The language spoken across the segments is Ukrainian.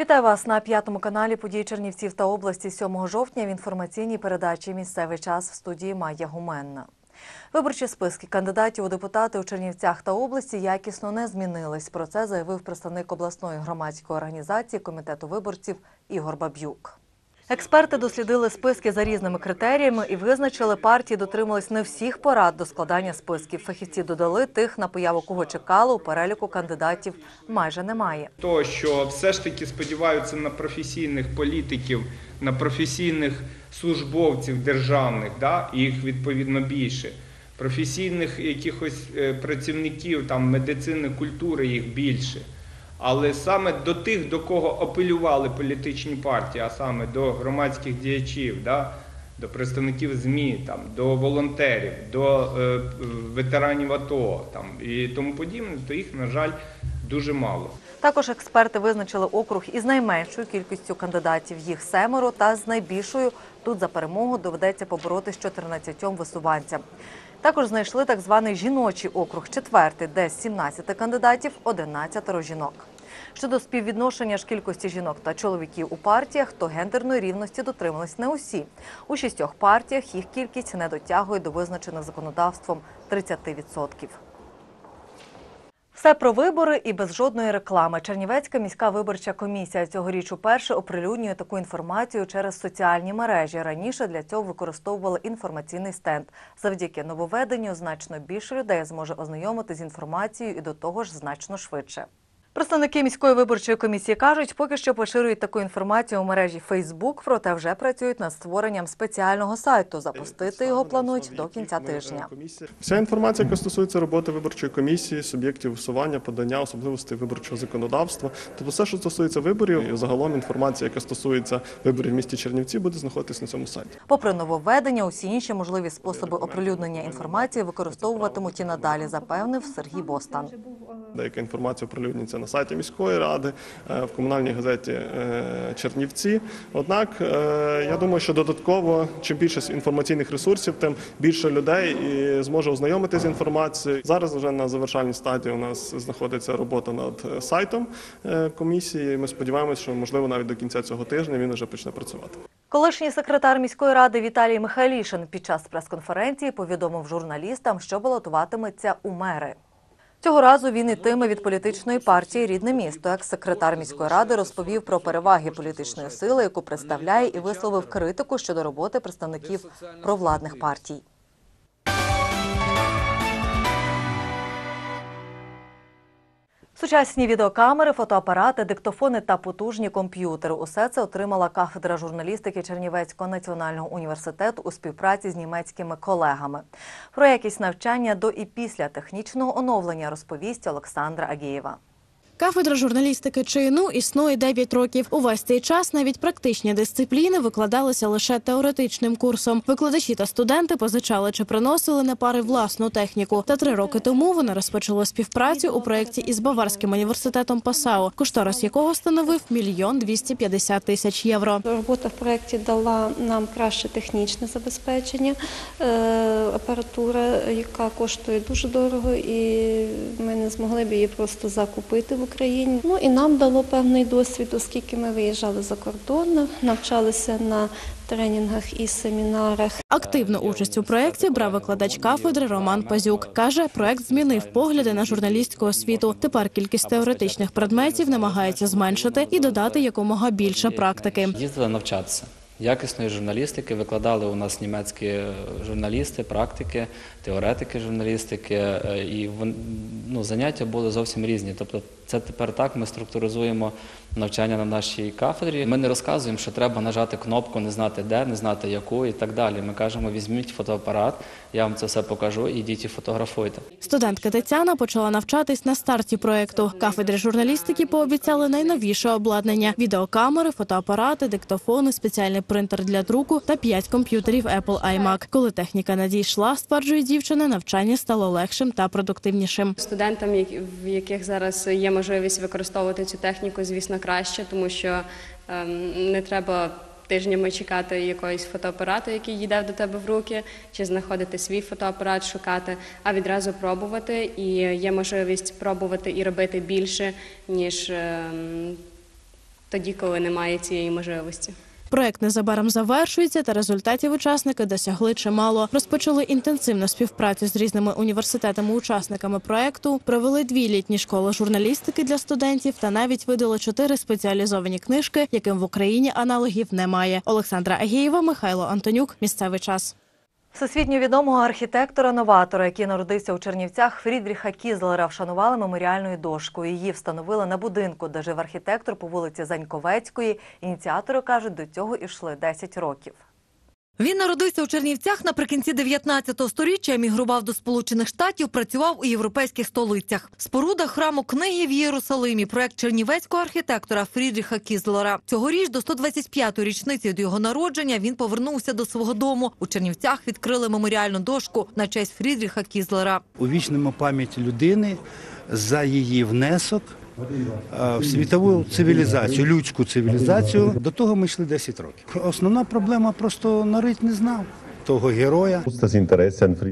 Вітаю вас на п'ятому каналі події Чернівців та області 7 жовтня в інформаційній передачі Місцевий час в студії Майя Гуменна. Виборчі списки кандидатів у депутати у Чернівцях та області якісно не змінились. Про це заявив представник обласної громадської організації комітету виборців Ігор Баб'юк. Експерти дослідили списки за різними критеріями і визначили, партії дотримались не всіх порад до складання списків. Фахівці додали тих, на появу кого чекали, у переліку кандидатів майже немає. То, що все ж таки сподіваються на професійних політиків, на професійних службовців державних, да, їх відповідно більше. Професійних якихось е, працівників там, медицини, культури їх більше. Але саме до тих, до кого апелювали політичні партії, а саме до громадських діячів, да, до представників ЗМІ, там, до волонтерів, до е, ветеранів АТО там, і тому подібне, то їх, на жаль, дуже мало. Також експерти визначили округ із найменшою кількістю кандидатів. Їх семеро, та з найбільшою тут за перемогу доведеться побороти з 14 висуванцям. Також знайшли так званий жіночий округ, четвертий, де з 17 кандидатів 11 жінок. Щодо співвідношення ж кількості жінок та чоловіків у партіях, то гендерної рівності дотримались не усі. У шістьох партіях їх кількість не дотягує до визначених законодавством 30%. Все про вибори і без жодної реклами. Чернівецька міська виборча комісія цьогоріч уперше оприлюднює таку інформацію через соціальні мережі. Раніше для цього використовували інформаційний стенд. Завдяки нововведенню значно більше людей зможе ознайомити з інформацією і до того ж значно швидше. Представники міської виборчої комісії кажуть, поки що поширюють таку інформацію у мережі Facebook, проте вже працюють над створенням спеціального сайту. Запустити його планують до кінця тижня. Вся інформація, яка стосується роботи виборчої комісії, суб'єктів висування, подання, особливостей виборчого законодавства, тобто все, що стосується виборів, і загалом інформація, яка стосується виборів в місті Чернівці, буде знаходитись на цьому сайті. Попри нововведення, усі інші можливі способи оприлюднення інформації використовуватимуть і надалі, запевнив Сергій Бостан. Деяка інформація оприлюднюється на сайті міської ради, е, в комунальній газеті е, Чернівці. Однак е, я думаю, що додатково, чим більше інформаційних ресурсів, тим більше людей зможе ознайомитися з інформацією. Зараз вже на завершальній стадії у нас знаходиться робота над сайтом комісії. Ми сподіваємося, що можливо навіть до кінця цього тижня він вже почне працювати. Колишній секретар міської ради Віталій Михайлішин під час прес-конференції повідомив журналістам, що балотуватиметься у мери. Цього разу він ітиме від політичної партії Рідне місто. Екс-секретар міської ради розповів про переваги політичної сили, яку представляє, і висловив критику щодо роботи представників провладних партій. Сучасні відеокамери, фотоапарати, диктофони та потужні комп'ютери. Усе це отримала кафедра журналістики Чернівецького національного університету у співпраці з німецькими колегами. Про якість навчання до і після технічного оновлення розповість Олександра Агієва. Кафедра журналістики ЧНУ існує 9 років. Увесь цей час навіть практичні дисципліни викладалися лише теоретичним курсом. Викладачі та студенти позичали чи приносили на пари власну техніку. Та три роки тому вони розпочали співпрацю у проєкті із Баварським університетом Пасау, кошторис якого становив мільйон 250 тисяч євро. Робота в проєкті дала нам краще технічне забезпечення, е, апаратура, яка коштує дуже дорого, і ми не змогли б її просто закупити в Україні. Ну і нам дало певний досвід, оскільки ми виїжджали за кордон, навчалися на тренінгах і семінарах. Активну участь у проєкті брав викладач кафедри Роман Пазюк. Каже, проєкт змінив погляди на журналістську освіту. Тепер кількість теоретичних предметів намагається зменшити і додати якомога більше практики. Їздили навчатися. Якісної журналістики викладали у нас німецькі журналісти, практики, теоретики журналістики, е, і ну, заняття були зовсім різні. Тобто, це тепер так ми структуризуємо навчання на нашій кафедрі. Ми не розказуємо, що треба нажати кнопку, не знати де, не знати яку і так далі. Ми кажемо, візьміть фотоапарат, я вам це все покажу, і йдіть і фотографуйте. Студентка Тетяна почала навчатись на старті проєкту. Кафедрі журналістики пообіцяли найновіше обладнання: відеокамери, фотоапарати, диктофони, спеціальний принтер для друку та п'ять комп'ютерів Apple iMac. Коли техніка надійшла, стверджує дівчина, навчання стало легшим та продуктивнішим. Студентам, в яких зараз є можливість використовувати цю техніку, звісно, краще, тому що ем, не треба тижнями чекати якогось фотоапарату, який їде до тебе в руки, чи знаходити свій фотоапарат, шукати, а відразу пробувати. І є можливість пробувати і робити більше, ніж ем, тоді, коли немає цієї можливості. Проект незабаром завершується, та результатів учасники досягли чимало. Розпочали інтенсивну співпрацю з різними університетами-учасниками проекту, провели дві літні школи журналістики для студентів та навіть видали чотири спеціалізовані книжки, яким в Україні аналогів немає. Олександра Агієва, Михайло Антонюк. Місцевий час. Всесвітньо відомого архітектора-новатора, який народився у Чернівцях, Фрідріха Кізлера, вшанували меморіальною дошкою. Її встановили на будинку, де жив архітектор по вулиці Заньковецької. Ініціатори кажуть, до цього йшли 10 років. Він народився у Чернівцях наприкінці 19 століття, емігрував до Сполучених Штатів, працював у європейських столицях. Споруда храму книги в Єрусалимі, проект чернівецького архітектора Фрідріха Кізлера. Цьогоріч до 125-ї річниці від його народження він повернувся до свого дому. У Чернівцях відкрили меморіальну дошку на честь Фрідріха Кізлера. увічнимо пам'ять людини за її внесок в світову цивілізацію, людську цивілізацію. До того ми йшли 10 років. Основна проблема просто народ не знав того героя.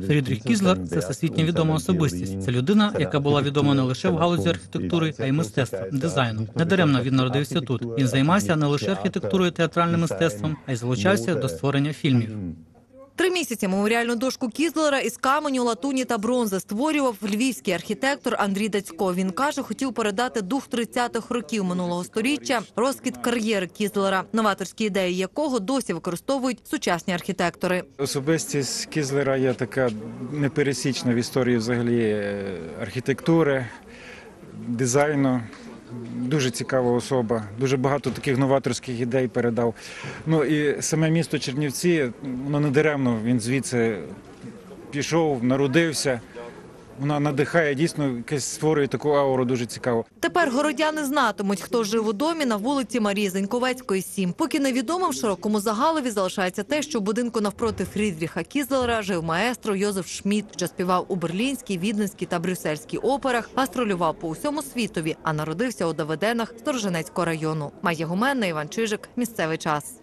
Фрідріх Кізлер це всесвітньо відома особистість. Це людина, яка була відома не лише в галузі архітектури, а й мистецтва, дизайну. Недаремно він народився тут. Він займався не лише архітектурою, театральним мистецтвом, а й залучався до створення фільмів. Три місяці меморіальну дошку Кізлера із каменю, латуні та бронзи створював львівський архітектор Андрій Дацько. Він каже, хотів передати дух 30-х років минулого століття, розквіт кар'єри Кізлера, новаторські ідеї якого досі використовують сучасні архітектори. Особистість Кізлера є така непересічна в історії взагалі е, архітектури, дизайну. Дуже цікава особа, дуже багато таких новаторських ідей передав. Ну і саме місто Чернівці, воно не даремно, він звідси пішов, народився. Вона надихає, дійсно якесь створює таку ауру дуже цікаву. Тепер городяни знатимуть, хто жив у домі на вулиці Марії Зеньковецької, 7. Поки невідомим широкому загалові залишається те, що в будинку навпроти Фрідріха Кізлера жив маестро Йозеф Шмідт, що співав у берлінській, віденській та брюссельській операх, гастролював по усьому світові, а народився у Давиденах Сторожинецького району. Майя Гуменна, Іван Чижик. Місцевий час.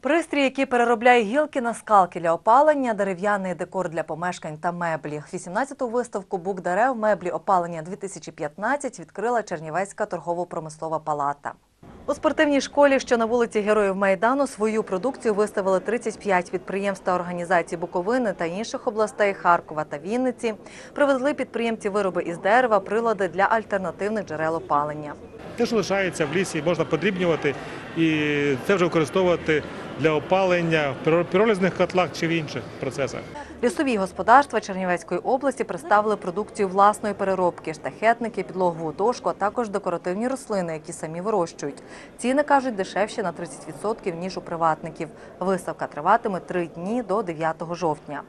Пристрій, який переробляє гілки на скалки для опалення, дерев'яний декор для помешкань та меблі. 18-ту виставку «Бук дерев. Меблі опалення 2015» відкрила Чернівецька торгово-промислова палата. У спортивній школі, що на вулиці Героїв Майдану, свою продукцію виставили 35 підприємств та організацій Буковини та інших областей Харкова та Вінниці. Привезли підприємці вироби із дерева, прилади для альтернативних джерел опалення. Те, що лишається в лісі, можна подрібнювати і це вже використовувати для опалення в піро- піролізних котлах чи в інших процесах. Лісові господарства Чернівецької області представили продукцію власної переробки, штахетники, підлогову дошку, а також декоративні рослини, які самі вирощують. Ціни, кажуть, дешевші на 30%, ніж у приватників. Виставка триватиме три дні до 9 жовтня.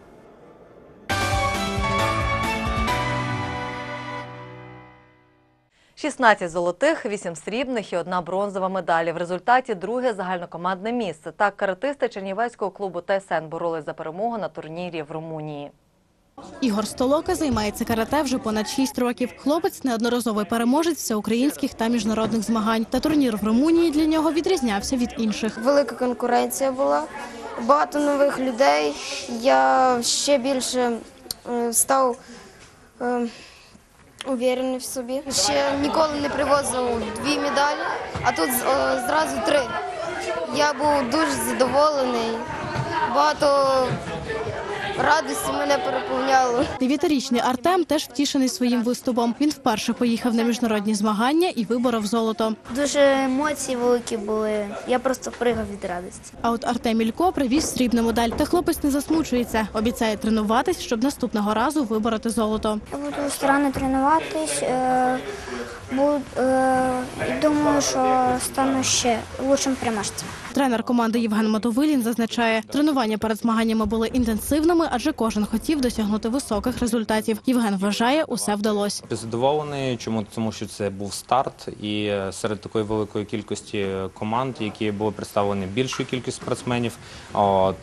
«16 золотих, 8 срібних і одна бронзова медалі. В результаті друге загальнокомандне місце. Так каратисти Чернівецького клубу ТСН боролись за перемогу на турнірі в Румунії. Ігор Столока займається карате вже понад 6 років. Хлопець неодноразовий переможець всеукраїнських та міжнародних змагань. Та турнір в Румунії для нього відрізнявся від інших. Велика конкуренція була, багато нових людей. Я ще більше е, став е, уверений в собі. Ще ніколи не привозив дві медалі, а тут одразу три. Я був дуже задоволений. Багато радості мене переповняло. Дев'ятирічний Артем теж втішений своїм виступом. Він вперше поїхав на міжнародні змагання і виборов золото. Дуже емоції великі були. Я просто пригав від радості. А от Артем Ілько привіз срібну медаль. Та хлопець не засмучується. Обіцяє тренуватись, щоб наступного разу вибороти золото. Я буду старанно тренуватись. Е, буду, е, думаю, що стану ще лучшим переможцем. Тренер команди Євген Мотовилін зазначає, тренування перед змаганнями були інтенсивними, адже кожен хотів досягнути високих результатів. Євген вважає, усе вдалося. Задоволений, чому тому, що це був старт, і серед такої великої кількості команд, які були представлені більшою кількістю спортсменів,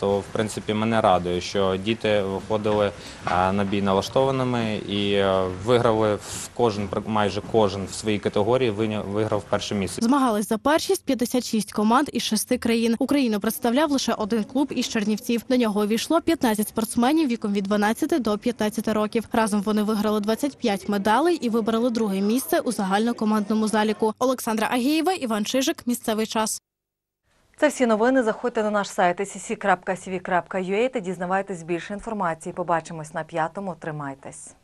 то в принципі мене радує, що діти виходили е, на бій налаштованими і е, виграли в кожен майже кожен в своїй категорії виграв перше місце. Змагались за першість 56 команд із шести країн. Україну представляв лише один клуб із Чернівців. До нього увійшло 15 спортсменів віком від 12 до 15 років. Разом вони виграли 25 медалей і вибрали друге місце у загальнокомандному заліку. Олександра Агієва, Іван Чижик. Місцевий час. Це всі новини. Заходьте на наш сайт sc.cv.ua та дізнавайтесь більше інформації. Побачимось на п'ятому. Тримайтесь.